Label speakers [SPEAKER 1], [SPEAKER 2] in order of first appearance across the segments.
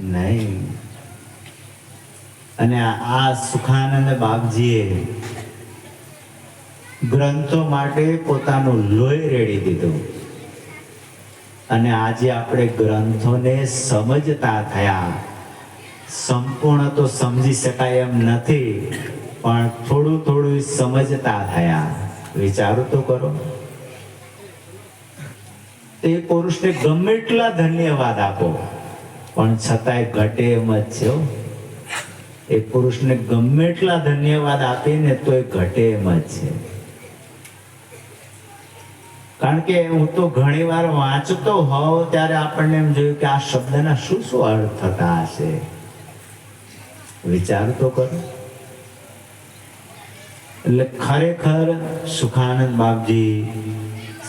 [SPEAKER 1] નહીં. અને આ- સુખાનંદ બાપજીએ ગ્રંથો માટે પોતાનું લોહી રેડી દીધું. અને આજે આપણે ગ્રંથોને સમજતા થયા. સંપૂર્ણ તો સમજી શકાય એમ નથી, પણ થોડું થોડું સમજતા થયા. વિચારો તો કરો. તે પુરુષને ગમે એટલા ધન્યવાદ આપો. પણ છતાંય ઘટે એમ જ છે એ પુરુષને ગમે એટલા ધન્યવાદ આપીને તોય ઘટે એમ જ છે. કારણ કે હું તો ઘણી વાર વાંચતો હોઉં ત્યારે આપણને એમ જોયું કે આ શબ્દના શું શું અર્થ થતા હશે. વિચાર તો કરો. એટલે ખરેખર સુખાનંદ બાપજી,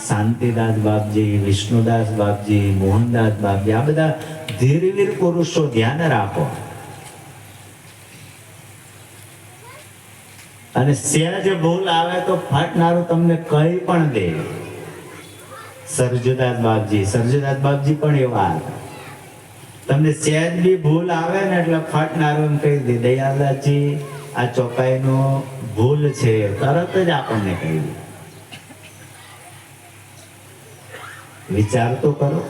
[SPEAKER 1] શાંતિદાસ બાપજી, વિષ્ણુદાસ બાપજી, મોહનદાસ બાપજી, આ બધા ધીરવીર પુરુષો ધ્યાન રાખો. અને સહેજ ભૂલ આવે તો ફાટનારું તમને કઈ પણ દે. સરજુદાસ બાપજી સરજુદાસ બાપજી પણ એવા તમને સહેજ બી ભૂલ આવે ને એટલે ફાટનારું કહી દે દયાદાજી આ ચોપાઈનો ભૂલ છે. તરત જ આપણને કહી દે. વિચાર તો કરો.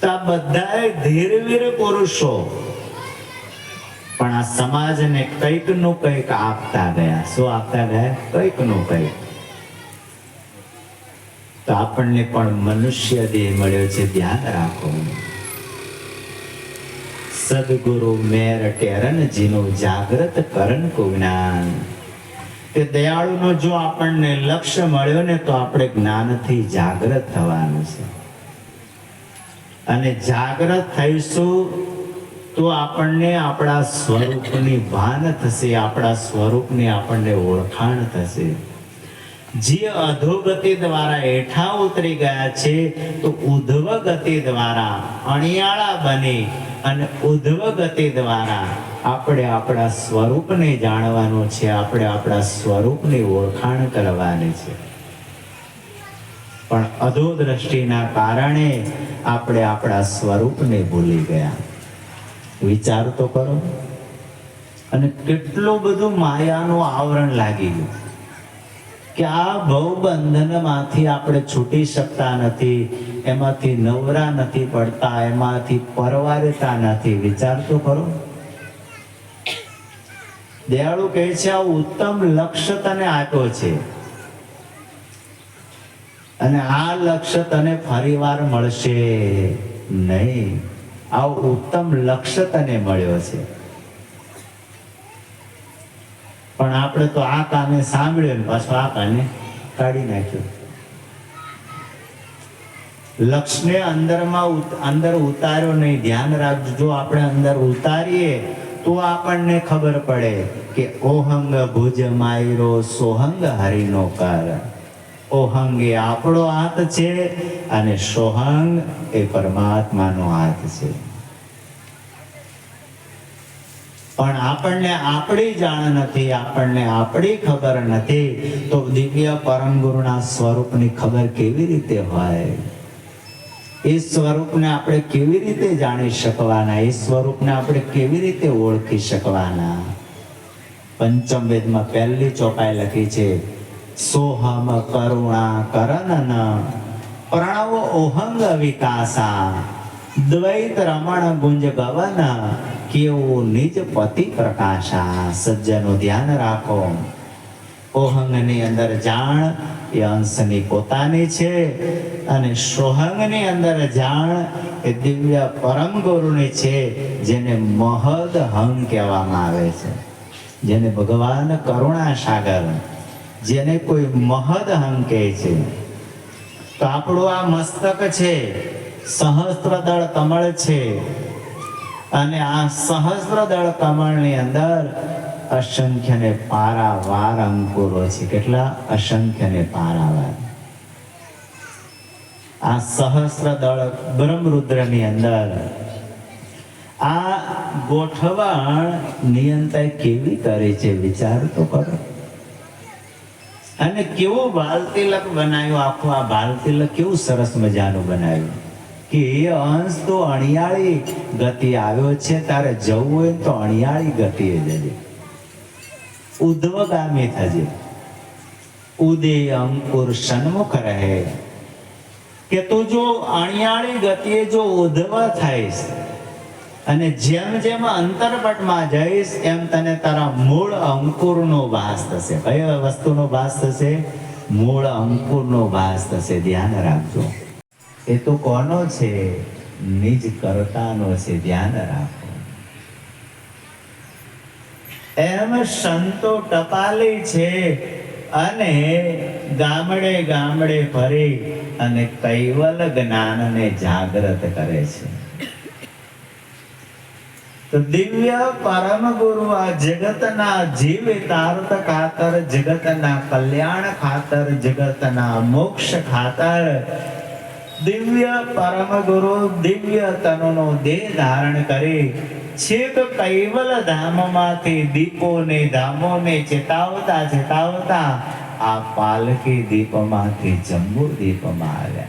[SPEAKER 1] તો આ બધા ધીરવીર પુરુષો. પણ આ સમાજને કંઈકનું કંઈક આપતા ગયા. શું આપતા ગયા? કંઈકનું કંઈક. તો આપણને પણ મનુષ્ય દેહ મળ્યો છે, ધ્યાન રાખો. સદગુરુ મેર ટેરન જીનું જાગ્રત કરન કો કે દયાળુનો જો આપણને લક્ષ્ય મળ્યો ને તો આપણે જ્ઞાનથી જાગ્રત થવાનું છે. અને જાગ્રત થઈશું તો આપણને આપણા સ્વરૂપની ભાન થશે, આપણા સ્વરૂપની આપણને ઓળખાણ થશે. જે અધોગતિ દ્વારા હેઠા ઉતરી ગયા છે, તો ઉધ્વ ગતિ દ્વારા અણિયાળા બની અને ઉધ્વ ગતિ દ્વારા આપણે આપણા સ્વરૂપને જાણવાનું છે, આપણે આપણા સ્વરૂપની ઓળખાણ કરવાની છે. પણ અધોદ્રષ્ટિના કારણે આપણે આપણા સ્વરૂપને ભૂલી ગયા. વિચાર તો કરો. અને કેટલું બધું માયાનું આવરણ લાગી ગયું કે આ ભવબંધનમાંથી આપણે છૂટી શકતા નથી, એમાંથી નવરા નથી પડતા, એમાંથી પરવારતા નથી. વિચાર તો કરો. દયાળુ કહે છે, આ ઉત્તમ લક્ષ્ય તને આપ્યો છે. અને આ લક્ષ્ય તને ફરીવાર મળશે. નહીં, આ ઉત્તમ લક્ષ્ય તને મળ્યો છે. પણ આપણે તો આ કામે સાંભળ્યું ને પાછું આ કાને કાઢી નાખ્યું. લક્ષ્યને અંદરમાં અંદર ઉતાર્યો નહીં. ધ્યાન રાખજો, જો આપણે અંદર ઉતારીએ, તો આપણને ખબર પડે કે ઓહંગ ભુજ માયરો સોહંગ હરિનો કર ઓહંગ એ આપણો હાથ છે અને સોહંગ એ પરમાત્માનો હાથ છે. પણ આપણને આપણી જાણ નથી, આપણને આપણી ખબર નથી, તો દિવ્ય પરમ ગુરુના સ્વરૂપની ખબર કેવી રીતે હોય? એ સ્વરૂપને આપણે કેવી રીતે જાણી શકવાના? એ સ્વરૂપને આપણે કેવી રીતે ઓળખી શકવાના? પંચમ વેદમાં પહેલી ચોપાઈ લખી છે સોહમ કરુણા કરનન, પ્રણવ ઓહંગ વિકાસા, દ્વૈત રમણ ગુંજ ગવન, કેવો નિજ પતિ પ્રકાશા, સજ્જનો ધ્યાન રાખો. ઓહંગની અંદર જાણ એ અંશની પોતાની છે અને સોહંગની અંદર જાણ એ દિવ્ય પરમ ગુરુની છે, જેને મહદ હંગ કહેવામાં આવે છે. જેને ભગવાન કરુણા સાગર જેને કોઈ મહદ હંગ કહે છે. તો આપણું આ મસ્તક છે, સહસ્ત્રદળ કમળ છે. અને આ સહસ્ત્રદળ કમળની અંદર અસંખ્ય ને પારાવાર અંકુરો છે. કેટલા? અસંખ્ય ને પારાવાર. આ સહસ્ત્રદળ બ્રહ્મરુદ્રની અંદર આ ગોઠવણ નિયંતા કેવી કરે છે વિચાર તો કરો. અને કેવો બાલ તિલક બનાવ્યો? આખો આ બાલ તિલક કેવું સરસ મજાનું બનાવ્યું? કે એ અંશ તો અણિયાળી ગતિ આવ્યો છે, તારે જવું હોય તો અણિયાળી ગતિએ જજે ઉદ્વગામી થજે. ઉદે અંકુર સન્મુખ રહે. કે તું જો અણિયાળી ગતિએ જો ઉદ્ધવ થઈશ અને જેમ જેમ અંતરપટમાં જઈશ, એમ તને તારા મૂળ અંકુરનો વાસ થશે. કઈ વસ્તુનો વાસ થશે? મૂળ અંકુરનો વાસ થશે. ધ્યાન રાખજો. એ તો કોનો છે? નિજ કરતાનો છે. ધ્યાન રાખો. એમ સંતો ટપાલી છે અને ગામડે ગામડે ફરી અને કૈવલ જ્ઞાનને જાગૃત કરે છે. દિવ્ય પરમ ગુરુ આ જગતના જીવિતાર્થ ખાતર, જગતના કલ્યાણ ખાતર, જગતના મોક્ષ ખાતર. દિવ્ય પરમ ગુરુ દિવ્ય તનુનો દેહ ધારણ કરી. છેક કૈવલ ધામમાંથી દીપોને ધામોને ચેતાવતા ચેતાવતા આ પાલકી દીપમાંથી જંબુ દીપમાં આવ્યા.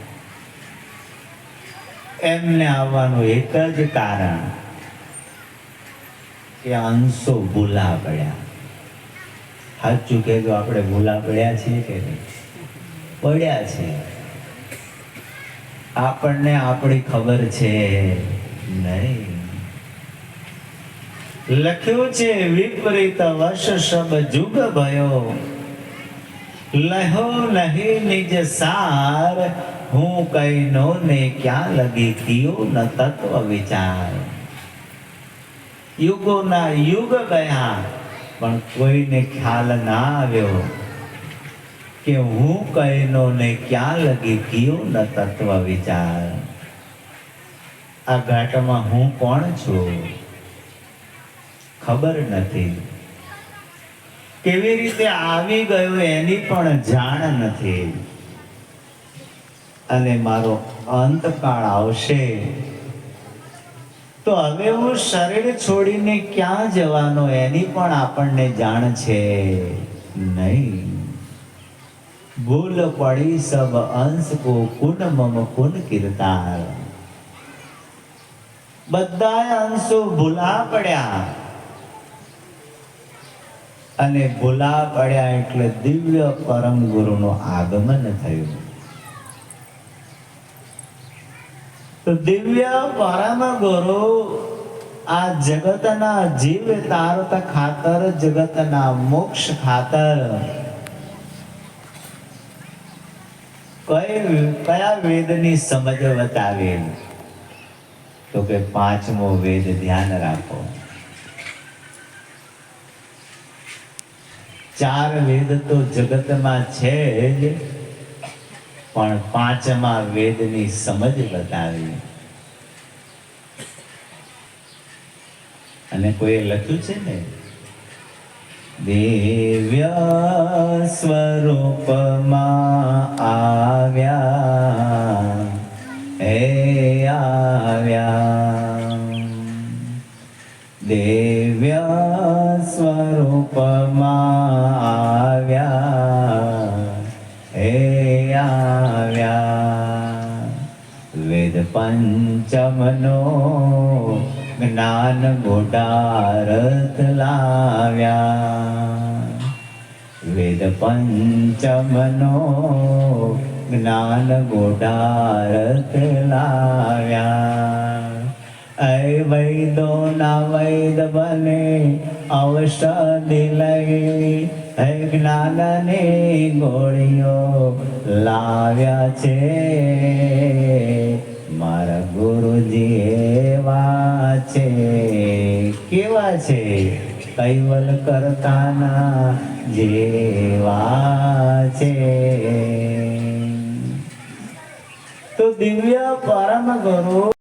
[SPEAKER 1] એમને આવવાનું એક જ કારણ. કે અંશો ભૂલા પડ્યા. સાચું કહેજો આપણે ભૂલા પડ્યા છીએ કે નહીં? પડ્યા છે. આપણને આપણી ખબર છે નહીં. લખ્યું છે, વિપરીત વશ સબ જુગ ભયો. લહો નહીં નિજ સાર. હું કઈ નો ને ક્યાં લગી થયો ન તત્વ વિચાર. યુગોના યુગ ગયા, પણ કોઈને ખ્યાલ ના આવ્યો કે હું કહીનો ને ક્યાં લગી ગયો ન તત્વ વિચાર. આ ઘાટમાં હું કોણ છું? ખબર નથી. કેવી રીતે આવી ગયો એની પણ જાણ નથી. અને મારો અંતકાળ આવશે. તો હવે હું શરીર છોડીને ક્યાં જવાનો એની પણ આપણને જાણ છે નહીં. ભૂલ પડી સબ અંશ કો કુન મમ કુન કીર્તાર. બધા અંશો ભૂલા પડ્યા. અને ભૂલા પડ્યા એટલે દિવ્ય પરમ ગુરુનું આગમન થયું. તો દિવ્ય પરમ ગુરુ આ જગતના જીવ તારત ખાતર, જગતના મોક્ષ ખાતર. કઈ, કયા વેદની સમજ બતાવી તો કે પાંચમો વેદ ધ્યાન રાખો. ચાર વેદ તો જગતમાં છે જ. પણ પાંચમા વેદની સમજ બતાવી. અને કોઈએ લખ્યું છે ને? દિવ્ય સ્વરૂપમાં આવ્યા. હે આવ્યા. દિવ્ય સ્વરૂપમાં પંચમનો જ્ઞાન મોડારત લાવ્યા. વેદ પંચમનો જ્ઞાન મોડારત લાવ્યા. અય વૈદો ના વૈદ બને ઔષધિ લઈ હે જ્ઞાનની ગોળીઓ લાવ્યા છે. એવા છે? કેવા છે? કૈવલ કરતાના જેવા છે. તો દિવ્ય પરમ ગુરુ